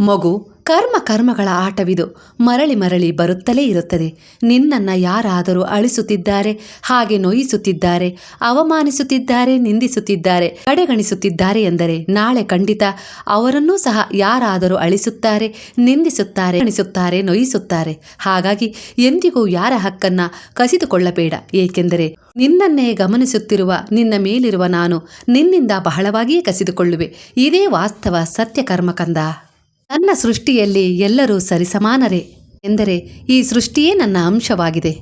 ಮಗು, ಕರ್ಮ ಕರ್ಮಗಳ ಆಟವಿದು. ಮರಳಿ ಮರಳಿ ಬರುತ್ತಲೇ ಇರುತ್ತದೆ. ನಿನ್ನನ್ನು ಯಾರಾದರೂ ಅಳಿಸುತ್ತಿದ್ದಾರೆ, ಹಾಗೆ ನೋಯಿಸುತ್ತಿದ್ದಾರೆ, ಅವಮಾನಿಸುತ್ತಿದ್ದಾರೆ, ನಿಂದಿಸುತ್ತಿದ್ದಾರೆ, ಕಡೆಗಣಿಸುತ್ತಿದ್ದಾರೆ ಎಂದರೆ ನಾಳೆ ಖಂಡಿತ ಅವರನ್ನೂ ಸಹ ಯಾರಾದರೂ ಅಳಿಸುತ್ತಾರೆ, ನಿಂದಿಸುತ್ತಾರೆ ಗಣಿಸುತ್ತಾರೆ ನೋಯಿಸುತ್ತಾರೆ. ಹಾಗಾಗಿ ಎಂದಿಗೂ ಯಾರ ಹಕ್ಕನ್ನ ಕಸಿದುಕೊಳ್ಳಬೇಡ. ಏಕೆಂದರೆ ನಿನ್ನನ್ನೇ ಗಮನಿಸುತ್ತಿರುವ, ನಿನ್ನ ಮೇಲಿರುವ ನಾನು ನಿನ್ನಿಂದ ಬಹಳವಾಗಿಯೇ ಕಸಿದುಕೊಳ್ಳುವೆ. ಇದೇ ವಾಸ್ತವ ಸತ್ಯ ಕರ್ಮಕಂದ ನನ್ನ ಸೃಷ್ಟಿಯಲ್ಲಿ ಎಲ್ಲರೂ ಸರಿಸಮಾನರೇ ಎಂದರೆ ಈ ಸೃಷ್ಟಿಯೇ ನನ್ನ ಅಂಶವಾಗಿದೆ.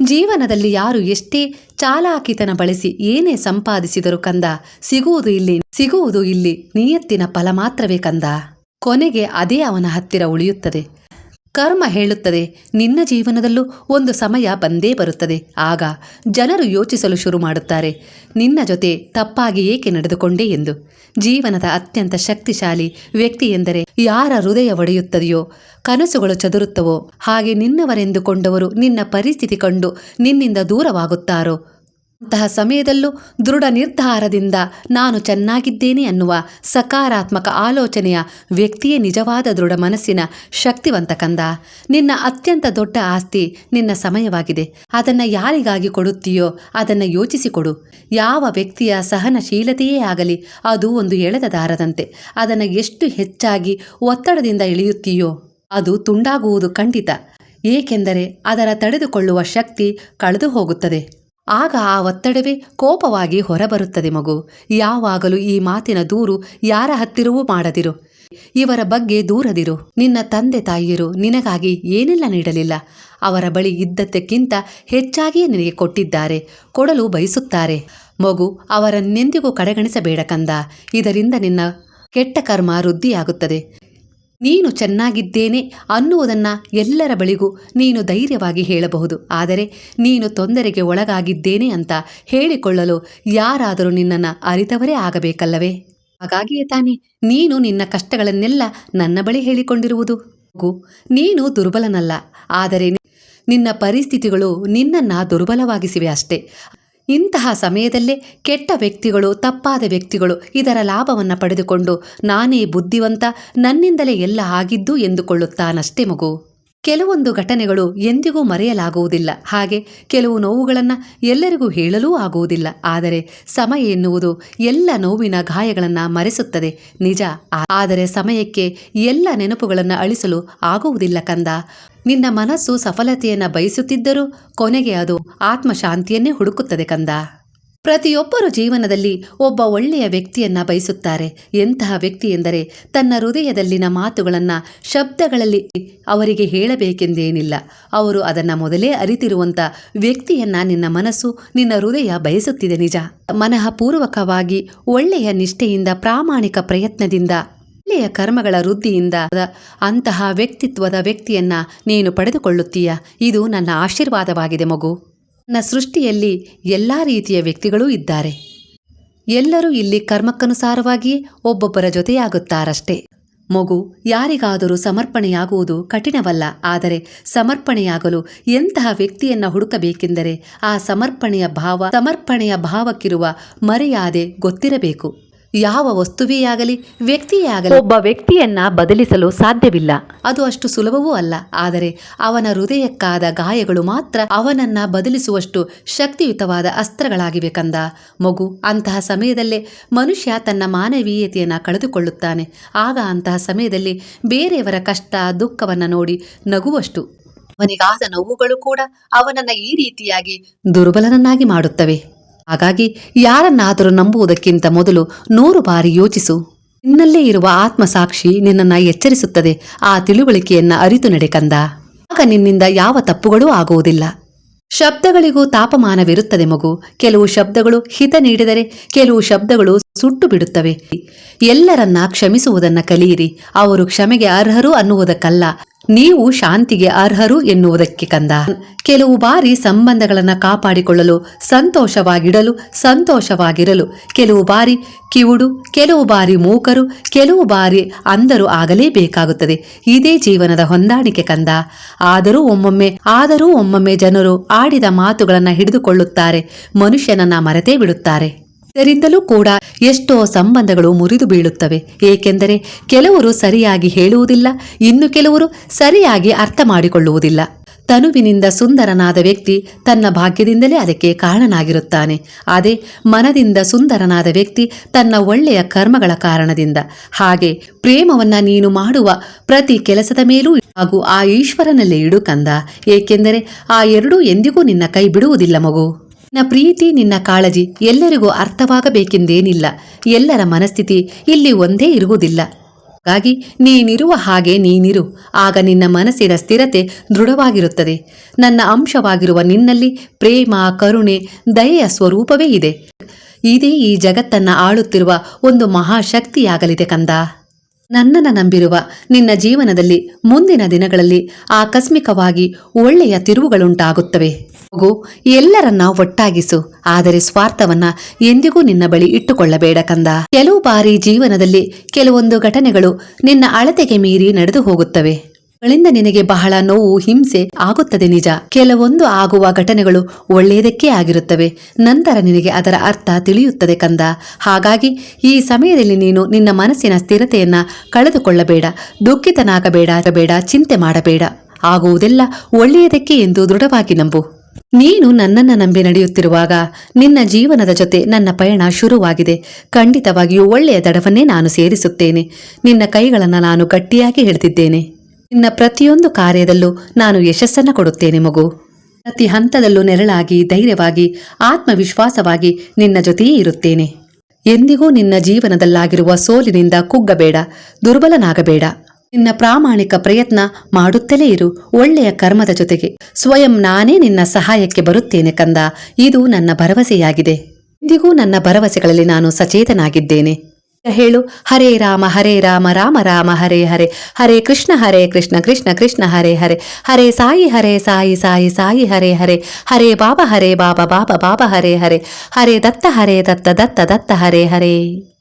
ಜೀವನದಲ್ಲಿ ಯಾರು ಎಷ್ಟೇ ಚಾಲಾಕಿತನ ಬಳಸಿ ಏನೇ ಸಂಪಾದಿಸಿದರು ಕಂದ, ಸಿಗುವುದು ಇಲ್ಲಿ ಸಿಗುವುದು ಇಲ್ಲಿ ನಿಯತ್ತಿನ ಫಲ ಮಾತ್ರವೇ ಕಂದ. ಕೊನೆಗೆ ಅದೇ ಅವನ ಹತ್ತಿರ ಉಳಿಯುತ್ತದೆ. ಕರ್ಮ ಹೇಳುತ್ತದೆ. ನಿನ್ನ ಜೀವನದಲ್ಲೂ ಒಂದು ಸಮಯ ಬಂದೇ ಬರುತ್ತದೆ. ಆಗ ಜನರು ಯೋಚಿಸಲು ಶುರು ಮಾಡುತ್ತಾರೆ. ನಿನ್ನ ಜೊತೆ ತಪ್ಪಾಗಿ ಏಕೆ ನಡೆದುಕೊಂಡೆ ಎಂದು. ಜೀವನದ ಅತ್ಯಂತ ಶಕ್ತಿಶಾಲಿ ವ್ಯಕ್ತಿ ಎಂದರೆ ಯಾರ ಹೃದಯ ಒಡೆಯುತ್ತದೆಯೋ, ಕನಸುಗಳು ಚದುರುತ್ತವೋ, ಹಾಗೆ ನಿನ್ನವರೆಂದುಕೊಂಡವರು ನಿನ್ನ ಪರಿಸ್ಥಿತಿ ಕಂಡು ನಿನ್ನಿಂದ ದೂರವಾಗುತ್ತಾರೋ. ಅಂತಹ ಸಮಯದಲ್ಲೂ ದೃಢ ನಿರ್ಧಾರದಿಂದ ನಾನು ಚೆನ್ನಾಗಿದ್ದೇನೆ ಅನ್ನುವ ಸಕಾರಾತ್ಮಕ ಆಲೋಚನೆಯ ವ್ಯಕ್ತಿಯೇ ನಿಜವಾದ ದೃಢ ಮನಸ್ಸಿನ ಶಕ್ತಿವಂತ ಕಂದ. ನಿನ್ನ ಅತ್ಯಂತ ದೊಡ್ಡ ಆಸ್ತಿ ನಿನ್ನ ಸಮಯವಾಗಿದೆ. ಅದನ್ನು ಯಾರಿಗಾಗಿ ಕೊಡುತ್ತೀಯೋ ಅದನ್ನು ಯೋಚಿಸಿಕೊಡು. ಯಾವ ವ್ಯಕ್ತಿಯ ಸಹನಶೀಲತೆಯೇ ಆಗಲಿ ಅದು ಒಂದು ಎಳೆದ ದಾರದಂತೆ. ಅದನ್ನು ಎಷ್ಟು ಹೆಚ್ಚಾಗಿ ಒತ್ತಡದಿಂದ ಇಳಿಯುತ್ತೀಯೋ ಅದು ತುಂಡಾಗುವುದು ಖಂಡಿತ. ಏಕೆಂದರೆ ಅದರ ತಡೆದುಕೊಳ್ಳುವ ಶಕ್ತಿ ಕಳೆದು ಹೋಗುತ್ತದೆ ಆಗ ಆ ಒತ್ತಡವೇ ಕೋಪವಾಗಿ ಹೊರಬರುತ್ತದೆ ಮಗು. ಯಾವಾಗಲೂ ಈ ಮಾತಿನ ದೂರು ಯಾರ ಹತ್ತಿರವೂ ಮಾಡದಿರು. ಇವರ ಬಗ್ಗೆ ದೂರದಿರು. ನಿನ್ನ ತಂದೆ ತಾಯಿಯರು ನಿನಗಾಗಿ ಏನೆಲ್ಲ ನೀಡಲಿಲ್ಲ? ಅವರ ಬಳಿ ಇದ್ದದ್ದಕ್ಕಿಂತ ಹೆಚ್ಚಾಗಿಯೇ ನಿನಗೆ ಕೊಟ್ಟಿದ್ದಾರೆ. ಕೊಡಲು ಬಯಸುತ್ತಾರೆ. ಮಗು, ಅವರನ್ನೆಂದಿಗೂ ಕಡೆಗಣಿಸಬೇಡ ಕಂದ. ಇದರಿಂದ ನಿನ್ನ ಕೆಟ್ಟ ಕರ್ಮ ವೃದ್ಧಿಯಾಗುತ್ತದೆ. ನೀನು ಚೆನ್ನಾಗಿದ್ದೇನೆ ಅನ್ನುವುದನ್ನು ಎಲ್ಲರ ಬಳಿಗೂ ನೀನು ಧೈರ್ಯವಾಗಿ ಹೇಳಬಹುದು. ಆದರೆ ನೀನು ತೊಂದರೆಗೆ ಒಳಗಾಗಿದ್ದೇನೆ ಅಂತ ಹೇಳಿಕೊಳ್ಳಲು ಯಾರಾದರೂ ನಿನ್ನನ್ನು ಅರಿತವರೇ ಆಗಬೇಕಲ್ಲವೇ? ಹಾಗಾಗಿಯೇ ತಾನೇ ನೀನು ನಿನ್ನ ಕಷ್ಟಗಳನ್ನೆಲ್ಲ ನನ್ನ ಬಳಿ ಹೇಳಿಕೊಂಡಿರುವುದು. ನೀನು ದುರ್ಬಲನಲ್ಲ, ಆದರೆ ನಿನ್ನ ಪರಿಸ್ಥಿತಿಗಳು ನಿನ್ನನ್ನು ದುರ್ಬಲವಾಗಿಸಿವೆ ಅಷ್ಟೇ. ಇಂತಹ ಸಮಯದಲ್ಲೇ ಕೆಟ್ಟ ವ್ಯಕ್ತಿಗಳು, ತಪ್ಪಾದ ವ್ಯಕ್ತಿಗಳು ಇದರ ಲಾಭವನ್ನು ಪಡೆದುಕೊಂಡು ನಾನೇ ಬುದ್ಧಿವಂತ ನನ್ನಿಂದಲೇ ಎಲ್ಲ ಆಗಿದ್ದು ಎಂದುಕೊಳ್ಳುತ್ತಾನಷ್ಟೇ ಮಗು. ಕೆಲವೊಂದು ಘಟನೆಗಳು ಎಂದಿಗೂ ಮರೆಯಲಾಗುವುದಿಲ್ಲ. ಹಾಗೆ ಕೆಲವು ನೋವುಗಳನ್ನು ಎಲ್ಲರಿಗೂ ಹೇಳಲೂ ಆಗುವುದಿಲ್ಲ. ಆದರೆ ಸಮಯ ಎನ್ನುವುದು ಎಲ್ಲ ನೋವಿನ ಗಾಯಗಳನ್ನು ಮರೆಸುತ್ತದೆ. ನಿಜ. ಆದರೆ ಸಮಯಕ್ಕೆ ಎಲ್ಲ ನೆನಪುಗಳನ್ನು ಅಳಿಸಲು ಆಗುವುದಿಲ್ಲ ಕಂದ. ನಿನ್ನ ಮನಸ್ಸು ಸಫಲತೆಯನ್ನು ಬಯಸುತ್ತಿದ್ದರೂ ಕೊನೆಗೆ ಅದು ಆತ್ಮಶಾಂತಿಯನ್ನೇ ಹುಡುಕುತ್ತದೆ ಕಂದ. ಪ್ರತಿಯೊಬ್ಬರು ಜೀವನದಲ್ಲಿ ಒಬ್ಬ ಒಳ್ಳೆಯ ವ್ಯಕ್ತಿಯನ್ನ ಬಯಸುತ್ತಾರೆ. ಎಂತಹ ವ್ಯಕ್ತಿ ಎಂದರೆ ತನ್ನ ಹೃದಯದಲ್ಲಿನ ಮಾತುಗಳನ್ನು ಶಬ್ದಗಳಲ್ಲಿ ಅವರಿಗೆ ಹೇಳಬೇಕೆಂದೇನಿಲ್ಲ. ಅವರು ಅದನ್ನು ಮೊದಲೇ ಅರಿತಿರುವಂಥ ವ್ಯಕ್ತಿಯನ್ನ ನಿನ್ನ ಮನಸ್ಸು, ನಿನ್ನ ಹೃದಯ ಬಯಸುತ್ತಿದೆ ನಿಜ. ಮನಃಪೂರ್ವಕವಾಗಿ ಒಳ್ಳೆಯ ನಿಷ್ಠೆಯಿಂದ, ಪ್ರಾಮಾಣಿಕ ಪ್ರಯತ್ನದಿಂದ, ಒಳ್ಳೆಯ ಕರ್ಮಗಳ ವೃದ್ಧಿಯಿಂದ ಅಂತಹ ವ್ಯಕ್ತಿತ್ವದ ವ್ಯಕ್ತಿಯನ್ನ ನೀನು ಪಡೆದುಕೊಳ್ಳುತ್ತೀಯ? ಇದು ನನ್ನ ಆಶೀರ್ವಾದವಾಗಿದೆ ಮಗು. ನನ್ನ ಸೃಷ್ಟಿಯಲ್ಲಿ ಎಲ್ಲ ರೀತಿಯ ವ್ಯಕ್ತಿಗಳೂ ಇದ್ದಾರೆ. ಎಲ್ಲರೂ ಇಲ್ಲಿ ಕರ್ಮಕ್ಕನುಸಾರವಾಗಿ ಒಬ್ಬೊಬ್ಬರ ಜೊತೆಯಾಗುತ್ತಾರಷ್ಟೇ. ಮಗು ಯಾರಿಗಾದರೂ ಸಮರ್ಪಣೆಯಾಗುವುದು ಕಠಿಣವಲ್ಲ, ಆದರೆ ಸಮರ್ಪಣೆಯಾಗಲು ಎಂತಹ ವ್ಯಕ್ತಿಯನ್ನ ಹುಡುಕಬೇಕೆಂದರೆ ಆ ಸಮರ್ಪಣೆಯ ಭಾವ, ಸಮರ್ಪಣೆಯ ಭಾವಕ್ಕಿರುವ ಮರ್ಯಾದೆ ಗೊತ್ತಿರಬೇಕು. ಯಾವ ವಸ್ತುವೇ ಆಗಲಿ ವ್ಯಕ್ತಿಯೇ ಆಗಲಿ ಒಬ್ಬ ವ್ಯಕ್ತಿಯನ್ನ ಬದಲಿಸಲು ಸಾಧ್ಯವಿಲ್ಲ. ಅದು ಅಷ್ಟು ಸುಲಭವೂ ಅಲ್ಲ. ಆದರೆ ಅವನ ಹೃದಯಕ್ಕಾದ ಗಾಯಗಳು ಮಾತ್ರ ಅವನನ್ನ ಬದಲಿಸುವಷ್ಟು ಶಕ್ತಿಯುತವಾದ ಅಸ್ತ್ರಗಳಾಗಿವೆ ಕಂದ ಮಗು ಅಂತಹ ಸಮಯದಲ್ಲೇ ಮನುಷ್ಯ ತನ್ನ ಮಾನವೀಯತೆಯನ್ನು ಕಳೆದುಕೊಳ್ಳುತ್ತಾನೆ. ಆಗ ಅಂತಹ ಸಮಯದಲ್ಲಿ ಬೇರೆಯವರ ಕಷ್ಟ ದುಃಖವನ್ನು ನೋಡಿ ನಗುವಷ್ಟು. ಅವನಿಗಾದ ನೋವುಗಳು ಕೂಡ ಅವನನ್ನ ಈ ರೀತಿಯಾಗಿ ದುರ್ಬಲನನ್ನಾಗಿ ಮಾಡುತ್ತವೆ. ಹಾಗಾಗಿ ಯಾರನ್ನಾದರೂ ನಂಬುವುದಕ್ಕಿಂತ ಮೊದಲು ನೂರು ಬಾರಿ ಯೋಚಿಸು. ನಿನ್ನಲ್ಲೇ ಇರುವ ಆತ್ಮಸಾಕ್ಷಿ ನಿನ್ನನ್ನು ಎಚ್ಚರಿಸುತ್ತದೆ. ಆ ತಿಳುವಳಿಕೆಯನ್ನ ಅರಿತು ನಡೆಕಂದ ಆಗ ನಿನ್ನಿಂದ ಯಾವ ತಪ್ಪುಗಳೂ ಆಗುವುದಿಲ್ಲ. ಶಬ್ದಗಳಿಗೂ ತಾಪಮಾನವಿರುತ್ತದೆ ಮಗು. ಕೆಲವು ಶಬ್ದಗಳು ಹಿತ ನೀಡಿದರೆ ಕೆಲವು ಶಬ್ದಗಳು ಸುಟ್ಟು ಬಿಡುತ್ತವೆ. ಎಲ್ಲರನ್ನ ಕ್ಷಮಿಸುವುದನ್ನ ಕಲಿಯಿರಿ. ಅವರು ಕ್ಷಮೆಗೆ ಅರ್ಹರು ಅನ್ನುವುದಕ್ಕಲ್ಲ. ನೀವು ಶಾಂತಿಗೆ ಅರ್ಹರು ಎನ್ನುವುದಕ್ಕೆ ಕಂದ. ಕೆಲವು ಬಾರಿ ಸಂಬಂಧಗಳನ್ನು ಕಾಪಾಡಿಕೊಳ್ಳಲು ಸಂತೋಷವಾಗಿಡಲು ಸಂತೋಷವಾಗಿರಲು. ಕೆಲವು ಬಾರಿ ಕಿವುಡು, ಕೆಲವು ಬಾರಿ ಮೂಕರು, ಕೆಲವು ಬಾರಿ ಅಂದರು ಆಗಲೇಬೇಕಾಗುತ್ತದೆ. ಇದೇ ಜೀವನದ ಹೊಂದಾಣಿಕೆ ಕಂದ. ಆದರೂ ಒಮ್ಮೊಮ್ಮೆ ಆದರೂ ಒಮ್ಮೊಮ್ಮೆ ಜನರು ಆಡಿದ ಮಾತುಗಳನ್ನು ಹಿಡಿದುಕೊಳ್ಳುತ್ತಾರೆ. ಮನುಷ್ಯನನ್ನ ಮರೆತೇ ಬಿಡುತ್ತಾರೆ. ಇದರಿಂದಲೂ ಕೂಡ ಎಷ್ಟೋ ಸಂಬಂಧಗಳು ಮುರಿದು ಬೀಳುತ್ತವೆ. ಏಕೆಂದರೆ ಕೆಲವರು ಸರಿಯಾಗಿ ಹೇಳುವುದಿಲ್ಲ, ಇನ್ನು ಕೆಲವರು ಸರಿಯಾಗಿ ಅರ್ಥ ಮಾಡಿಕೊಳ್ಳುವುದಿಲ್ಲ. ತನುವಿನಿಂದ ಸುಂದರನಾದ ವ್ಯಕ್ತಿ ತನ್ನ ಭಾಗ್ಯದಿಂದಲೇ ಅದಕ್ಕೆ ಕಾರಣನಾಗಿರುತ್ತಾನೆ. ಅದೇ ಮನದಿಂದ ಸುಂದರನಾದ ವ್ಯಕ್ತಿ ತನ್ನ ಒಳ್ಳೆಯ ಕರ್ಮಗಳ ಕಾರಣದಿಂದ. ಹಾಗೆ ಪ್ರೇಮವನ್ನ ನೀನು ಮಾಡುವ ಪ್ರತಿ ಕೆಲಸದ ಮೇಲೂ ಹಾಗೂ ಆ ಈಶ್ವರನಲ್ಲೇ ಇಡು ಕಂದ. ಏಕೆಂದರೆ ಆ ಎರಡೂ ಎಂದಿಗೂ ನಿನ್ನ ಕೈ ಬಿಡುವುದಿಲ್ಲ ಮಗು. ನಿನ್ನ ಪ್ರೀತಿ ನಿನ್ನ ಕಾಳಜಿ ಎಲ್ಲರಿಗೂ ಅರ್ಥವಾಗಬೇಕೆಂದೇನಿಲ್ಲ. ಎಲ್ಲರ ಮನಸ್ಥಿತಿ ಇಲ್ಲಿ ಒಂದೇ ಇರುವುದಿಲ್ಲ. ಹಾಗಾಗಿ ನೀನಿರುವ ಹಾಗೆ ನೀನಿರು. ಆಗ ನಿನ್ನ ಮನಸ್ಸಿನ ಸ್ಥಿರತೆ ದೃಢವಾಗಿರುತ್ತದೆ. ನನ್ನ ಅಂಶವಾಗಿರುವ ನಿನ್ನಲ್ಲಿ ಪ್ರೇಮ, ಕರುಣೆ, ದಯೆಯ ಸ್ವರೂಪವೇ ಇದೆ. ಇದೇ ಈ ಜಗತ್ತನ್ನ ಆಳುತ್ತಿರುವ ಒಂದು ಮಹಾಶಕ್ತಿಯಾಗಲಿದೆ ಕಂದ. ನನ್ನನ್ನು ನಂಬಿರುವ ನಿನ್ನ ಜೀವನದಲ್ಲಿ ಮುಂದಿನ ದಿನಗಳಲ್ಲಿ ಆಕಸ್ಮಿಕವಾಗಿ ಒಳ್ಳೆಯ ತಿರುವುಗಳುಂಟಾಗುತ್ತವೆ. ಮಗು ಎಲ್ಲರನ್ನ ಒಟ್ಟಾಗಿಸು. ಆದರೆ ಸ್ವಾರ್ಥವನ್ನ ಎಂದಿಗೂ ನಿನ್ನ ಬಳಿ ಇಟ್ಟುಕೊಳ್ಳಬೇಡ ಕಂದ. ಕೆಲವು ಬಾರಿ ಜೀವನದಲ್ಲಿ ಕೆಲವೊಂದು ಘಟನೆಗಳು ನಿನ್ನ ಅಳತೆಗೆ ಮೀರಿ ನಡೆದು ಹೋಗುತ್ತವೆ. ಗಳಿಂದ ನಿನಗೆ ಬಹಳ ನೋವು, ಹಿಂಸೆ ಆಗುತ್ತದೆ ನಿಜ. ಕೆಲವೊಂದು ಆಗುವ ಘಟನೆಗಳು ಒಳ್ಳೆಯದಕ್ಕೇ ಆಗಿರುತ್ತವೆ. ನಂತರ ನಿನಗೆ ಅದರ ಅರ್ಥ ತಿಳಿಯುತ್ತದೆ ಕಂದ. ಹಾಗಾಗಿ ಈ ಸಮಯದಲ್ಲಿ ನೀನು ನಿನ್ನ ಮನಸ್ಸಿನ ಸ್ಥಿರತೆಯನ್ನ ಕಳೆದುಕೊಳ್ಳಬೇಡ. ದುಃಖಿತನಾಗಬೇಡ ಬೇಡ ಚಿಂತೆ ಮಾಡಬೇಡ. ಆಗುವುದೆಲ್ಲ ಒಳ್ಳೆಯದಕ್ಕೆ ಎಂದು ದೃಢವಾಗಿ ನಂಬು. ನೀನು ನನ್ನನ್ನು ನಂಬಿ ನಡೆಯುತ್ತಿರುವಾಗ ನಿನ್ನ ಜೀವನದ ಜೊತೆ ನನ್ನ ಪಯಣ ಶುರುವಾಗಿದೆ. ಖಂಡಿತವಾಗಿಯೂ ಒಳ್ಳೆಯ ದಡವನ್ನೇ ನಾನು ಸೇರಿಸುತ್ತೇನೆ. ನಿನ್ನ ಕೈಗಳನ್ನು ನಾನು ಗಟ್ಟಿಯಾಗಿ ಹಿಡಿದಿದ್ದೇನೆ. ನಿನ್ನ ಪ್ರತಿಯೊಂದು ಕಾರ್ಯದಲ್ಲೂ ನಾನು ಯಶಸ್ಸನ್ನು ಕೊಡುತ್ತೇನೆ ಮಗು. ಪ್ರತಿ ಹಂತದಲ್ಲೂ ನೆರಳಾಗಿ, ಧೈರ್ಯವಾಗಿ, ಆತ್ಮವಿಶ್ವಾಸವಾಗಿ ನಿನ್ನ ಜೊತೆಯೇ ಇರುತ್ತೇನೆ. ಎಂದಿಗೂ ನಿನ್ನ ಜೀವನದಲ್ಲಾಗಿರುವ ಸೋಲಿನಿಂದ ಕುಗ್ಗಬೇಡ, ದುರ್ಬಲನಾಗಬೇಡ. ನಿನ್ನ ಪ್ರಾಮಾಣಿಕ ಪ್ರಯತ್ನ ಮಾಡುತ್ತಲೇ ಇರು, ಒಳ್ಳೆಯ ಕರ್ಮದ ಜೊತೆಗೆ. ಸ್ವಯಂ ನಾನೇ ನಿನ್ನ ಸಹಾಯಕ್ಕೆ ಬರುತ್ತೇನೆ ಕಂದ, ಇದು ನನ್ನ ಭರವಸೆಯಾಗಿದೆ. ಇಂದಿಗೂ ನನ್ನ ಭರವಸೆಗಳಲ್ಲಿ ನಾನು ಸಚೇತನಾಗಿದ್ದೇನೆ. ಹೇಳು, ಹರೇ ರಾಮ ಹರೇ ರಾಮ ರಾಮ ರಾಮ, ಹರೇ ಹರೇ ಹರೇ ಕೃಷ್ಣ ಹರೇ ಕೃಷ್ಣ ಕೃಷ್ಣ ಕೃಷ್ಣ, ಹರೇ ಹರೇ ಹರೇ ಸಾಯಿ ಹರೇ ಸಾಯಿ ಸಾಯಿ ಸಾಯಿ, ಹರೇ ಹರೇ ಹರೇ ಬಾಬಾ ಹರೇ ಬಾಬಾ ಬಾಬಾ ಬಾಬಾ, ಹರೇ ಹರೇ ಹರೇ ದತ್ತ ಹರೇ ದತ್ತ ದತ್ತ ದತ್ತ, ಹರೇ ಹರೇ.